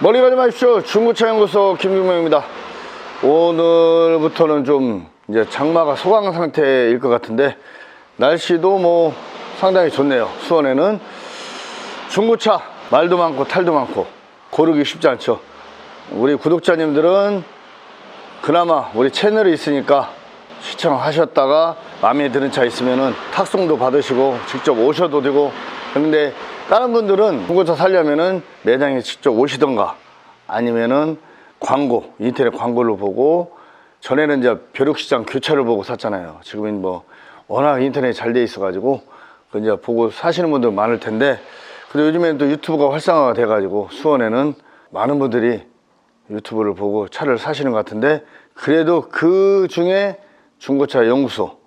멀리 가지 마십시오. 중고차 연구소 김규명입니다. 오늘부터는 좀 이제 장마가 소강 상태일 것 같은데 날씨도 뭐 상당히 좋네요. 수원에는 중고차 말도 많고 탈도 많고 고르기 쉽지 않죠. 우리 구독자님들은 그나마 우리 채널이 있으니까 시청하셨다가 마음에 드는 차 있으면은 탁송도 받으시고 직접 오셔도 되고. 근데 다른 분들은 중고차 살려면은 매장에 직접 오시던가 아니면은 광고 인터넷 광고를 보고 전에는 이제 벼룩시장 교차를 보고 샀잖아요. 지금은 뭐 워낙 인터넷 잘돼 있어 가지고 그 이제 보고 사시는 분들 많을 텐데. 근데 요즘에는 또 유튜브가 활성화가 돼 가지고 수원에는 많은 분들이 유튜브를 보고 차를 사시는 것 같은데 그래도 그 중에 중고차 연구소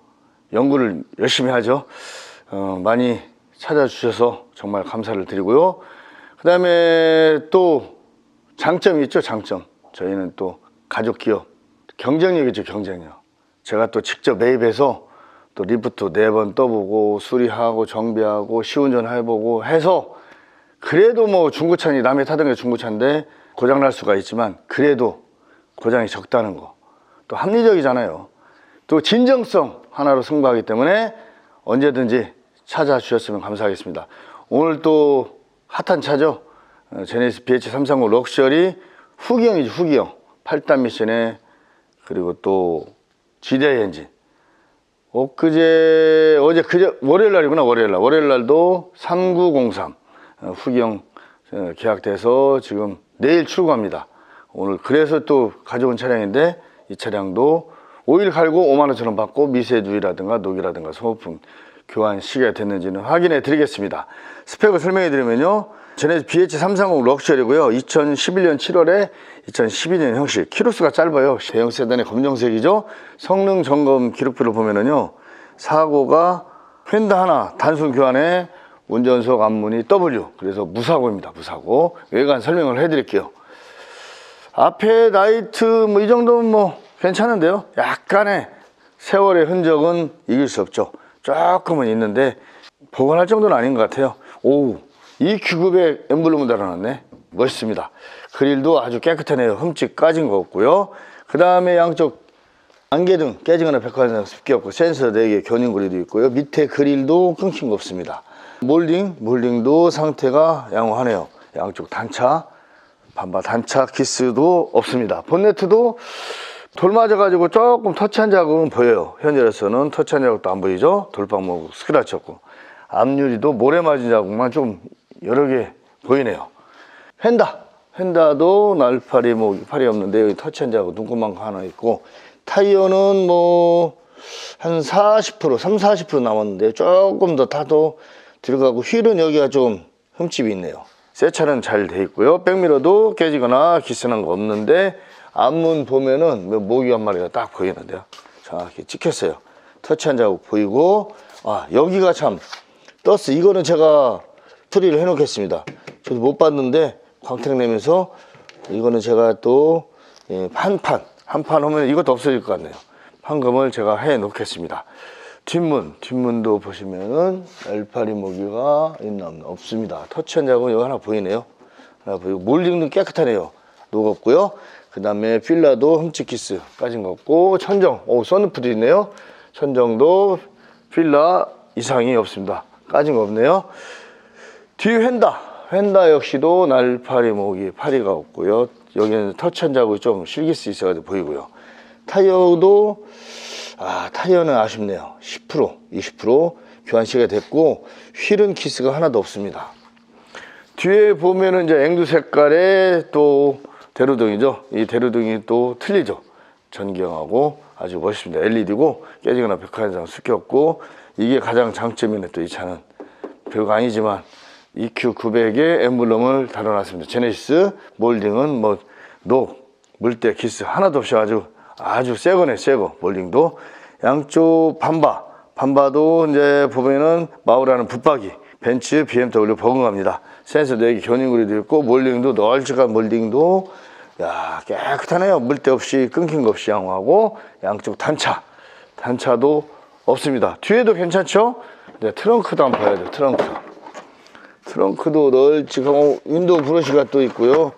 연구를 열심히 하죠. 어, 많이 찾아주셔서 정말 감사를 드리고요. 그 다음에 또 장점이 있죠, 장점. 저희는 또 가족 기업, 경쟁력이죠, 경쟁력. 제가 또 직접 매입해서 또 리프트 네 번 떠보고 수리하고 정비하고 시운전 해보고 해서 그래도 뭐 중고차니 남의 타던 게 중고차인데 고장 날 수가 있지만 그래도 고장이 적다는 거. 또 합리적이잖아요. 또 진정성 하나로 승부하기 때문에 언제든지 찾아주셨으면 감사하겠습니다. 오늘 또 핫한 차죠. 어, 제네시스 BH330 럭셔리 후기형이죠, 후기형. 8단 미션에 그리고 또 GDI 엔진. 엊그제, 어제, 그제, 월요일 날이구나, 월요일 날. 월요일 날도 3903 어, 후기형 어, 계약돼서 지금 내일 출고합니다. 오늘 그래서 또 가져온 차량인데 이 차량도 오일 갈고 5만 원처럼 받고 미세누이라든가 녹이라든가 소모품 교환 시기가 됐는지는 확인해 드리겠습니다. 스펙을 설명해 드리면요. 전에 BH330 럭셔리고요. 2011년 7월에 2012년 형식. 키로수가 짧아요. 대형 세단의 검정색이죠. 성능 점검 기록부를 보면은요. 사고가 휀다 하나 단순 교환에 운전석 앞문이 W. 그래서 무사고입니다. 무사고. 외관 설명을 해 드릴게요. 앞에 라이트 뭐 이 정도면 뭐 괜찮은데요. 약간의 세월의 흔적은 이길 수 없죠. 조금은 있는데 보관할 정도는 아닌 것 같아요. 오, EQ급의 엠블럼을 달아놨네. 멋있습니다. 그릴도 아주 깨끗하네요. 흠집 까진 거 없고요. 그 다음에 양쪽 안개등 깨지거나 백화점 습기 없고 센서 4개 견인구리도 있고요. 밑에 그릴도 끊긴 거 없습니다. 몰딩, 몰딩도 상태가 양호하네요. 양쪽 단차, 반바 단차 키스도 없습니다. 본네트도 돌 맞아가지고 조금 터치한 자국은 보여요. 현재로서는 터치한 자국도 안 보이죠? 돌방목 스크라치 없고. 앞유리도 모래 맞은 자국만 좀 여러 개 보이네요. 휀다. 휀다도 날파리 뭐 팔이 없는데 여기 터치한 자국 눈금만 하나 있고 타이어는 뭐 한 40% 3, 40% 남았는데 조금 더 타도 들어가고 휠은 여기가 좀 흠집이 있네요. 새 차는 잘 돼 있고요. 백미러도 깨지거나 기스난 거 없는데 앞문 보면은 뭐 모기 한 마리가 딱 보이는데요. 정확히 찍혔어요. 터치한 자국 보이고 아 여기가 참 떴어. 이거는 제가 처리를 해놓겠습니다. 저도 못 봤는데 광택 내면서 이거는 제가 또 예, 한판 한 판 하면 이것도 없어질 것 같네요. 판금을 제가 해 놓겠습니다. 뒷문 뒷문도 보시면은 알파리 모기가 있나 없습니다. 터치한 자국은 여기 하나 보이네요. 하나 보이고 몰딩도 깨끗하네요. 녹았고요. 그 다음에 필라도 흠집 키스 빠진 거 없고 천정 오 선루프도 있네요. 천정도 필라 이상이 없습니다. 까진 거 없네요. 뒤 휀다 휀다 역시도 날파리 모기 파리가 없고요. 여기는 터치한 자국이 좀 실기스 있어가지고 보이고요. 타이어도 아 타이어는 아쉽네요. 10% 20% 교환 시가 됐고 휠은 키스가 하나도 없습니다. 뒤에 보면은 이제 앵두 색깔의 또 대로등이죠. 이 대로등이 또 틀리죠. 전기형하고 아주 멋있습니다. LED고 깨지거나 백화점 없고 이게 가장 장점이네 또 이 차는 별거 아니지만 EQ900의 엠블럼을 달아놨습니다. 제네시스 몰딩은 뭐 녹, 물때, 기스 하나도 없이 아주 아주 새거네 새거 몰딩도 양쪽 반바 반바도 이제 보면은 마우라는 붙박이 벤츠, BMW 버금갑니다. 센서 4개 견인구리도 있고 몰딩도 널찍한 몰딩도 야 깨끗하네요. 물때 없이 끊긴 거 없이 양호하고 양쪽 단차 단차도 없습니다. 뒤에도 괜찮죠? 네, 트렁크도 한번 봐야 돼요. 트렁크 트렁크도 널찍하고 윈도우 브러쉬가 또 있고요.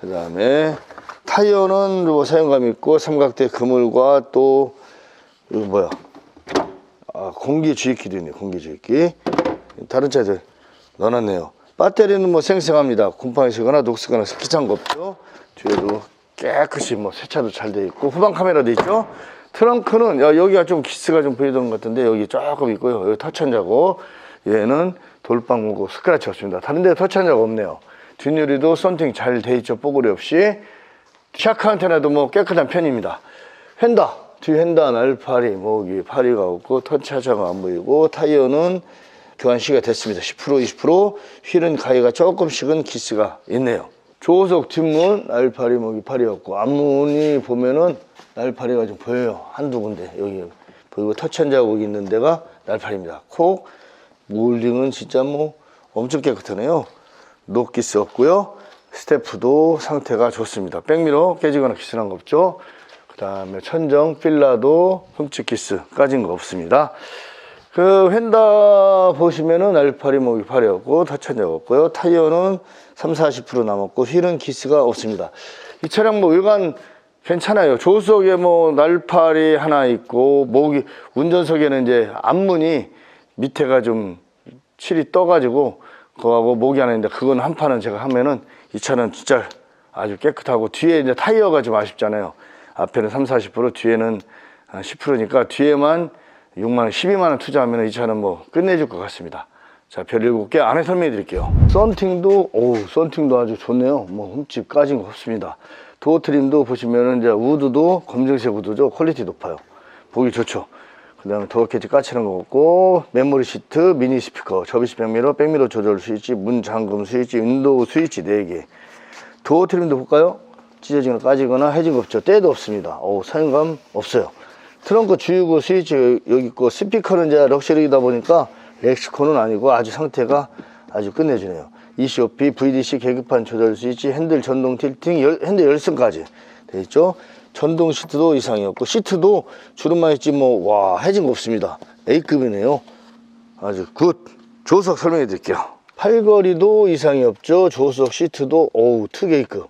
그 다음에 타이어는 뭐 사용감 있고 삼각대 그물과 또 이거 뭐야 아, 공기 주입기도 있네 공기 주입기 다른 차들 넣어놨네요 배터리는 뭐 생생합니다 곰팡이시거나 녹스거나 스키찬 거 없죠 뒤에도 깨끗이 뭐 세차도 잘 돼 있고 후방 카메라도 있죠? 트렁크는 야, 여기가 좀 기스가 좀 보이던 것 같은데 여기 조금 있고요. 여기 터치한자고 얘는 돌방 무고 스크래치 없습니다. 다른 데 터치한자가 없네요. 뒷유리도 썬팅 잘 돼 있죠? 뽀글이 없이. 샤크 안테나도 뭐 깨끗한 편입니다. 휀다. 뒤 휀다 날파리 뭐 여기 파리가 없고 터치하자가 안 보이고 타이어는 교환 시가 됐습니다. 10% 20% 휠은 가위가 조금씩은 기스가 있네요 조속 뒷문 날파리 목이 파리였고 앞문이 보면은 날파리가 좀 보여요. 한두 군데. 여기 보이고 터치한 자국 있는 데가 날파리입니다. 콕 몰딩은 진짜 뭐 엄청 깨끗하네요. 녹기스 없고요. 스태프도 상태가 좋습니다. 백미러 깨지거나 기스난 거 없죠? 그 다음에 천정 필라도 흠집 기스 까진 거 없습니다 그 휀다 보시면은 알파리 목이 파리였고 타천자가 없고요. 타이어는 3, 40% 남았고 휠은 기스가 없습니다. 이 차량 뭐 외관 괜찮아요. 조수석에 뭐 날파리 하나 있고 목이 운전석에는 이제 앞문이 밑에가 좀 칠이 떠가지고 그거하고 목이 하나 있는데 그건 한 판은 제가 하면은 이 차는 진짜 아주 깨끗하고 뒤에 이제 타이어가 좀 아쉽잖아요. 앞에는 3, 40% 뒤에는 10%니까 뒤에만 6만 원, 12만 원 투자하면 이 차는 뭐 끝내줄 것 같습니다. 자, 별 7개 안에 설명해 드릴게요. 썬팅도, 오, 썬팅도 아주 좋네요. 뭐 흠집 까진 거 없습니다. 도어 트림도 보시면은 이제 우드도 검정색 우드죠. 퀄리티 높아요. 보기 좋죠. 그 다음에 도어 캐치 까치는 거 없고, 메모리 시트, 미니 스피커, 접이식 백미러, 백미러 조절 스위치, 문 잠금 스위치, 윈도우 스위치 4개. 도어 트림도 볼까요? 찢어지거나 까지거나 해진 거 없죠. 때도 없습니다. 오, 사용감 없어요. 트렁크 주유구 스위치 여기 있고 스피커는 이제 럭셔리이다 보니까 렉시콘은 아니고 아주 상태가 아주 끝내주네요. ECOP, VDC 계기판 조절 스위치, 핸들 전동 틸팅, 열- 핸들 열선까지 돼 있죠. 전동 시트도 이상이 없고 시트도 주름만 있지 뭐 와 해진 거 없습니다. A급이네요. 아주 굿. 조석 설명해 드릴게요. 팔걸이도 이상이 없죠. 조석 시트도 오우 특A급.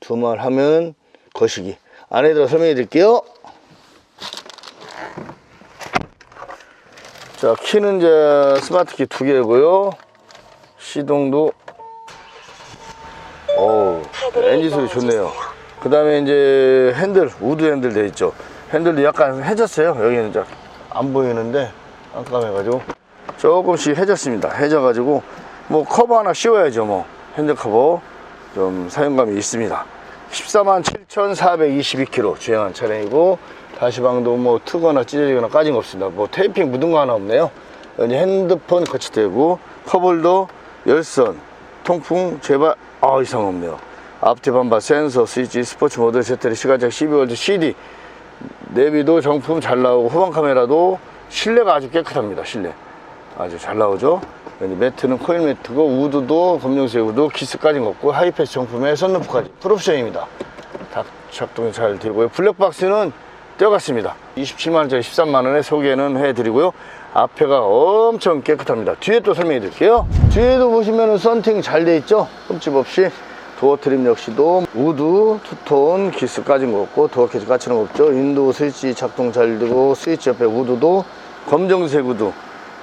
두말 하면 거시기. 안에 들어 설명해 드릴게요. 자, 키는 이제 스마트 키 두 개고요. 시동도 어우, 엔진 소리 좋네요. 그 다음에 이제 핸들, 우드 핸들 돼 있죠. 핸들도 약간 해졌어요. 여기는 안 보이는데 깜깜해가지고 조금씩 해졌습니다. 해져가지고 뭐 커버 하나 씌워야죠. 뭐 핸들 커버 좀 사용감이 있습니다. 14만 7,422km 주행한 차량이고 다시방도 뭐 트거나 찢어지거나 까진 거 없습니다. 뭐 테이핑 묻은 거 하나 없네요. 여기 핸드폰 거치대고 커볼도 열선 통풍 제발 아 이상 없네요. 앞뒤 반바 센서 스위치 스포츠 모드 세트리 시가적 12V CD 내비도 정품 잘 나오고 후방 카메라도 실내가 아주 깨끗합니다. 실내 아주 잘 나오죠. 매트는 코일 매트고 우드도 검정색 우드 거 없고 하이패스 정품에 선루프까지 풀옵션입니다. 다 작동이 잘 되고요. 블랙박스는 떼어갔습니다. 27만원짜리 13만원에 소개는 해드리고요. 앞에가 엄청 깨끗합니다. 뒤에 또 설명해 드릴게요. 뒤에도 보시면 은 썬팅 잘 돼 있죠? 흠집 없이. 도어 트림 역시도 우드, 투톤, 기스 까진 거 없고 도어 캐치 까치는 거 없죠. 윈도우 스위치 작동 잘 되고 스위치 옆에 우드도 검정색 우드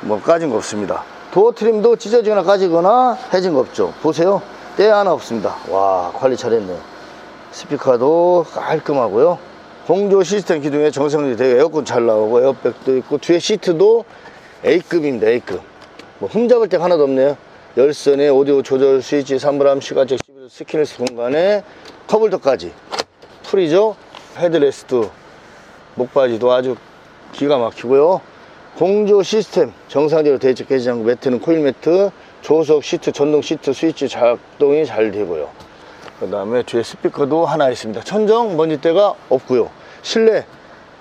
뭐 까진 거 없습니다. 도어 트림도 찢어지거나 까지거나 해진 거 없죠. 보세요. 때 하나 없습니다. 와 관리 잘했네요. 스피커도 깔끔하고요. 공조 시스템 기둥에 정상적이 되고 에어컨 잘 나오고 에어백도 있고 뒤에 시트도 A급입니다. A급. 뭐 흠잡을 데가 하나도 없네요. 열선에 오디오 조절 스위치, 사물함, 시가적 11 스키니스 공간에 컵홀더까지 풀이죠. 헤드레스트 목바지도 아주 기가 막히고요. 공조 시스템 정상적으로 되어. 깨지지 않고 매트는 코일 매트, 조석 시트, 전동 시트 스위치 작동이 잘 되고요. 그 다음에 뒤에 스피커도 하나 있습니다. 천정 먼지대가 없고요. 실내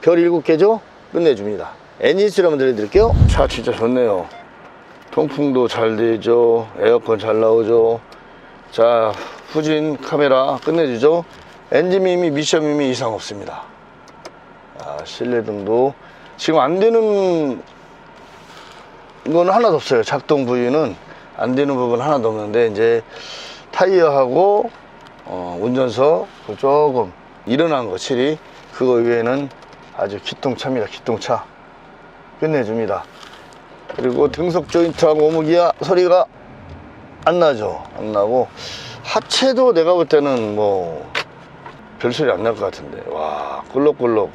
별 7개죠? 끝내줍니다. 엔진수를 한번 들려드릴게요. 차 진짜 좋네요. 통풍도 잘 되죠. 에어컨 잘 나오죠. 자, 후진 카메라 끝내주죠. 엔진 미미, 미션 미미 이상 없습니다. 아, 실내 등도 지금 안 되는 건 하나도 없어요. 작동 부위는 안 되는 부분 하나도 없는데 이제 타이어하고 어, 운전석 조금 일어난 거 칠이. 그거 외에는 아주 기똥차입니다 기똥차. 끝내줍니다. 그리고 등속 조인트하고 오목이야 소리가 안 나죠. 안 나고. 하체도 내가 볼 때는 뭐 별소리 안 날 것 같은데. 와 꿀럭꿀럭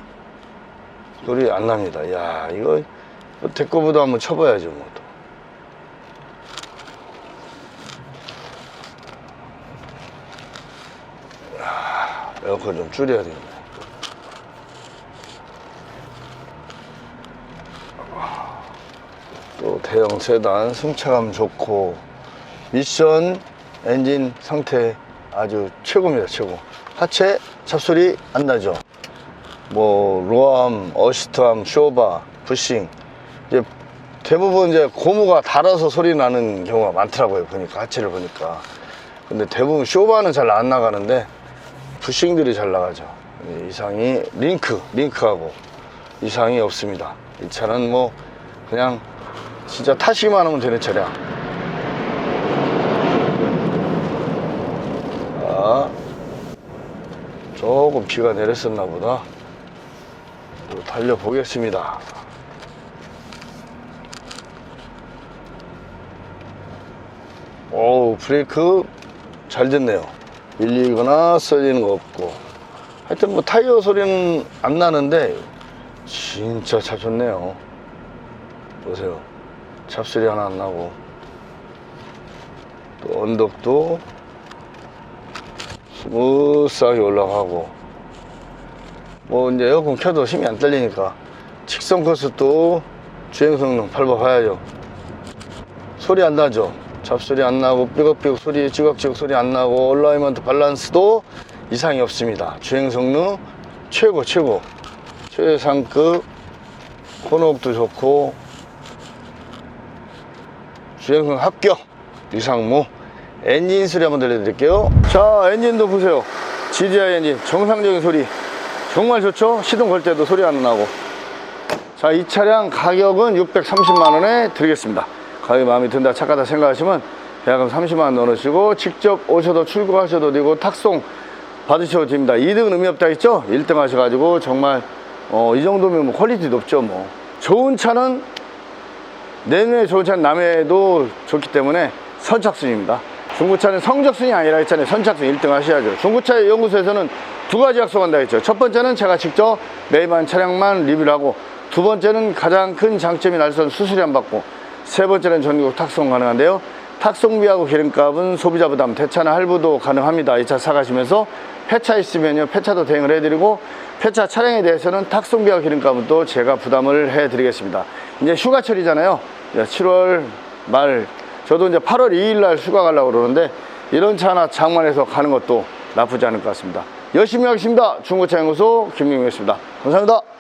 소리 안 납니다. 야 이거 대거보다 한번 쳐봐야죠 뭐 또. 야, 에어컨 좀 줄여야 되겠네 또 대형 세단 승차감 좋고 미션 엔진 상태 아주 최고입니다 최고. 하체 잡소리 안 나죠? 뭐 로암, 어시트암, 쇼바, 부싱. 이제 대부분 이제 고무가 달아서 소리 나는 경우가 많더라고요 보니까 하체를 보니까. 근데 대부분 쇼바는 잘 안 나가는데 부싱들이 잘 나가죠. 이 이상이 링크 링크하고 이상이 없습니다. 이 차는 뭐 그냥 진짜 타시기만 하면 되는 차량. 자, 조금 비가 내렸었나 보다. 또 달려보겠습니다. 오 브레이크 잘 됐네요 밀리거나 썰리는 거 없고. 하여튼 뭐 타이어 소리는 안 나는데 진짜 차 좋네요. 보세요. 잡소리 하나 안 나고. 또 언덕도 스무스하게 올라가고. 뭐 이제 에어컨 켜도 힘이 안 딸리니까 직선 코스도 주행 성능 밟아봐야죠. 소리 안 나죠 잡소리 안 나고 삐걱삐걱 소리 찌걱찌걱 소리 안 나고 얼라이먼트 밸런스도 이상이 없습니다. 주행 성능 최고 최고. 최상급 코너업도 좋고 주행성 합격 유상무 엔진 소리 한번 들려드릴게요. 자 엔진도 보세요. GDI 엔진 정상적인 소리. 정말 좋죠? 시동 걸 때도 소리 안 나고. 자 이 차량 가격은 630만 원에 드리겠습니다 가격이 마음에 든다 착하다 생각하시면 계약금 30만 원 넣으시고 직접 오셔도 출고하셔도 되고 탁송 받으셔도 됩니다 2등은 의미 없다 했죠 1등 하셔가지고 정말 어, 이 정도면 뭐 퀄리티 높죠 뭐 좋은 차는 내년에 좋은 차는 남해도 좋기 때문에 선착순입니다. 중고차는 성적순이 아니라 했잖아요. 선착순 1등 하셔야죠. 중고차 연구소에서는 두 가지 약속한다 했죠. 첫 번째는 제가 직접 매입한 차량만 리뷰를 하고 두 번째는 가장 큰 장점이 날선 수수료 안 받고 세 번째는 전국 탁송 가능한데요. 탁송비하고 기름값은 소비자 부담, 대차나 할부도 가능합니다. 이 차 사가시면서 폐차 있으면요. 폐차도 대행을 해드리고 폐차 차량에 대해서는 탁송비와 기름값은 또 제가 부담을 해드리겠습니다. 이제 휴가철이잖아요. 7월 말 저도 이제 8월 2일 날 휴가 가려고 그러는데 이런 차 하나 장만해서 가는 것도 나쁘지 않을 것 같습니다. 열심히 하겠습니다. 중고차 연구소 김민우였습니다. 감사합니다.